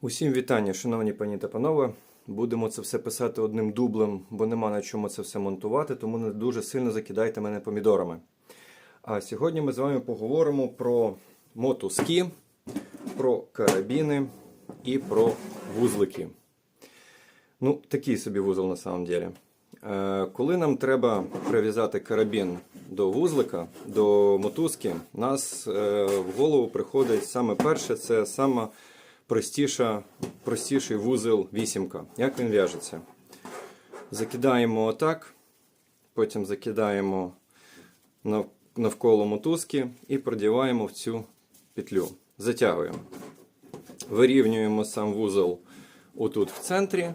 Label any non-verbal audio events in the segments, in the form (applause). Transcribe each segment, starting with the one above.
Усім вітання, шановні пані та панове. Будемо це все писати одним дублем, бо нема на чому це все монтувати, тому не дуже сильно закидайте мене помідорами. А сьогодні ми з вами поговоримо про мотузки, про карабіни і про вузлики. Ну, такий собі вузол на самом деле. Е, Коли нам треба прив'язати карабін до вузлика, до мотузки, нас е, в голову приходить саме перше, це саме простіша, простіший вузол вісімка. Як він в'яжеться? Закидаємо отак, потім закидаємо навколо мотузки і продіваємо в цю петлю. Затягуємо. Вирівнюємо сам вузол отут в центрі.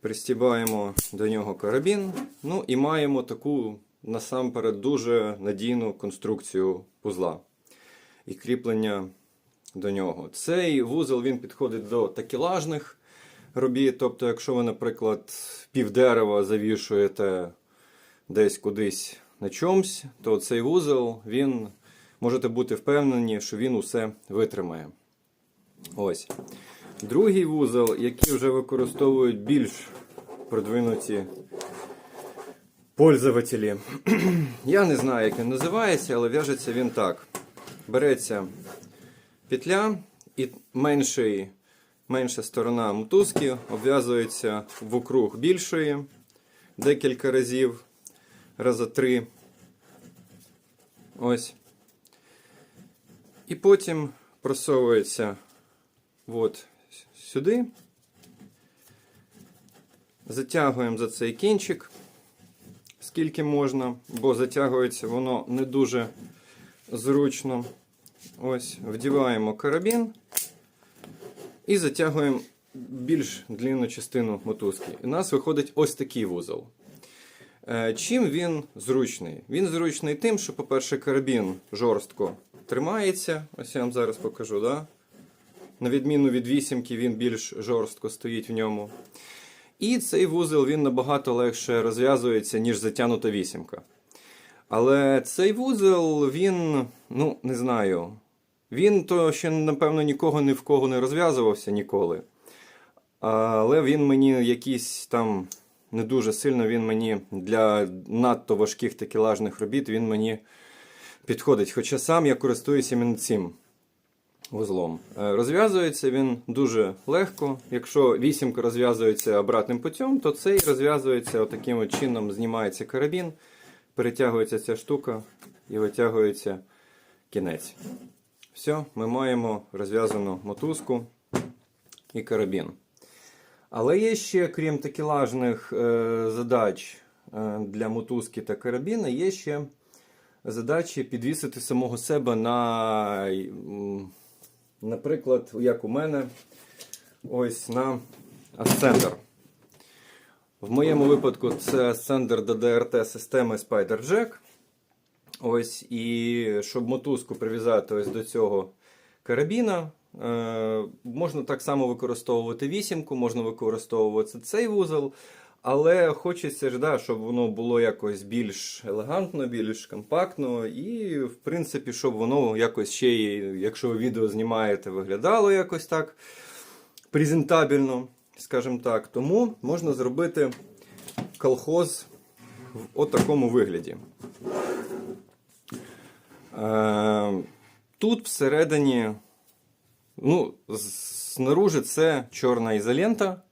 Пристібаємо до нього карабін. Ну і маємо таку насамперед дуже надійну конструкцію вузла і кріплення до нього. Цей вузол він підходить до такелажних робіт. Тобто, якщо ви, наприклад, пів дерева завішуєте десь кудись на чомусь, то цей вузол він можете бути впевнені, що він усе витримає. Ось. Другий вузол, який вже використовують більш продвинуті пользователі. (clears throat) Я не знаю, як він називається, але в'яжеться він так. Береться петля і менший, менша сторона мотузки обв'язується вокруг більшої декілька разів, раза три. Ось. І потім просовується от сюди. Затягуємо за цей кінчик, скільки можна, бо затягується воно не дуже зручно. Ось, вдіваємо карабін і затягуємо більш длинну частину мотузки. У нас виходить ось такий вузол. Е, Чим він зручний? Він зручний тим, що, по-перше, карабін жорстко тримається. Ось я вам зараз покажу. Да? На відміну від вісімки, він більш жорстко стоїть в ньому. І цей вузол він набагато легше розв'язується, ніж затягнута вісімка. Але цей вузол, він, ну, не знаю. Він то ще, напевно, нікого ні в кого не розв'язувався ніколи. Але він мені якийсь там не дуже сильно він мені для надто важких такелажних робіт він мені підходить. Хоча сам я користуюся цим вузлом. Е, Розв'язується він дуже легко. Якщо вісімка розв'язується обратним путем, то цей розв'язується отаким от чином, знімається карабін, перетягується ця штука і витягується кінець. Все, ми маємо розв'язану мотузку і карабін. Але є ще, крім такелажних е, задач е, для мотузки та карабіна, є ще задачі підвісити самого себе на, наприклад, як у мене, ось на асцендер. В моєму випадку це асцендер DDRT системи Spider Jack. Ось, і щоб мотузку прив'язати ось до цього карабіна, е, можна так само використовувати вісімку, можна використовувати цей вузол. Але хочеться ж, да, щоб воно було якось більш елегантно, більш компактно, і, в принципі, щоб воно якось ще, якщо ви відео знімаєте, виглядало якось так презентабельно, скажімо так. Тому можна зробити колхоз в отакому вигляді. Е, Тут всередині, ну, знаружи це чорна ізолента,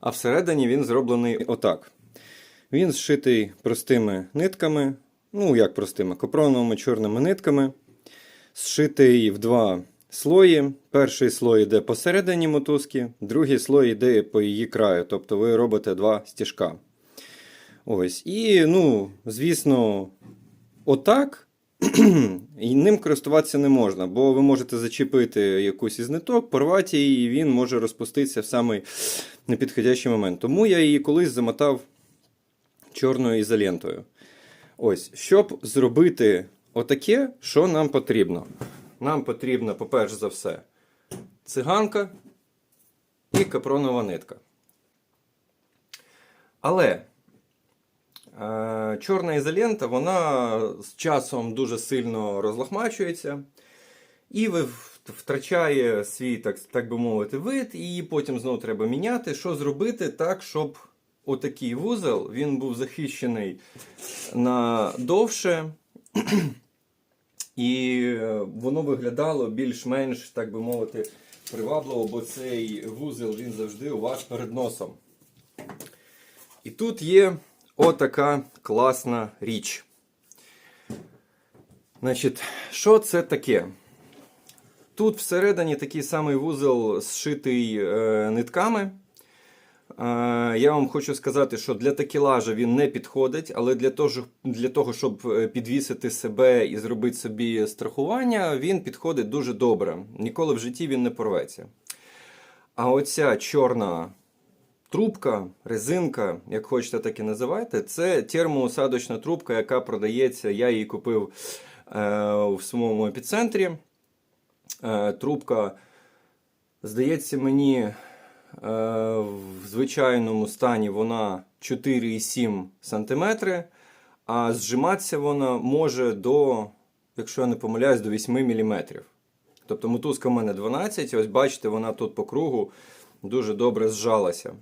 а всередині він зроблений отак. Він зшитий простими нитками, ну як простими, капроновими чорними нитками. Зшитий в два слої. Перший слой йде посередині мотузки, другий слой йде по її краю. Тобто ви робите два стіжка. Ось. І, ну, звісно, отак. (clears throat) І ним користуватися не можна, бо ви можете зачепити якусь із ниток, порвати її, і він може розпуститися в самий непідходящий момент. Тому я її колись замотав чорною ізолентою. Ось, щоб зробити отаке, що нам потрібно? Нам потрібно, по-перше за все, циганка і капронова нитка. Але Е, Чорна ізолента, вона з часом дуже сильно розлахмачується. І втрачає свій, так, так би мовити, вид, і її потім знову треба міняти. Що зробити так, щоб отакий вузол він був захищений на довше, і е, воно виглядало більш-менш, так би мовити, привабливо, бо цей вузол він завжди у вас перед носом. І тут є отака класна річ. Значить, що це таке? Тут всередині такий самий вузол зшитий е, нитками. Я вам хочу сказати, що для такелажа він не підходить, але для того, для того, щоб е, підвісити себе і зробити собі страхування, він підходить дуже добре. Ніколи в житті він не порветься. А оця чорна трубка, резинка, як хочете, так і називайте, це термоусадочна трубка, яка продається. Я її купив е, в самому епіцентрі. Е, трубка, здається, мені звичайному стані вона 4,7 см, а зжиматися вона може до, якщо я не помиляюсь, до 8 мм. Тобто мотузка в мене 12, ось бачите, вона тут по кругу дуже добре зжалася.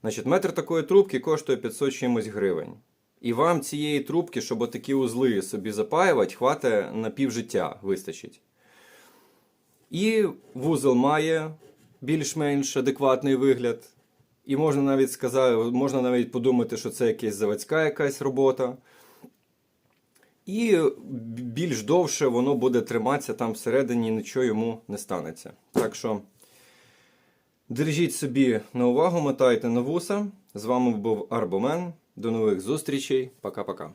Значить, метр такої трубки коштує 500 чимось гривень. І вам цієї трубки, щоб отакі узли собі запаювати, хватить на півжиття вистачить. І вузол має більш-менш адекватний вигляд. І можна навіть сказати, можна навіть подумати, що це якась заводська якась робота. І більш довше воно буде триматися там всередині, нічого йому не станеться. Так що держіть собі на увагу, мотайте на вуса. З вами був Арбомен. До нових зустрічей. Пока-пока.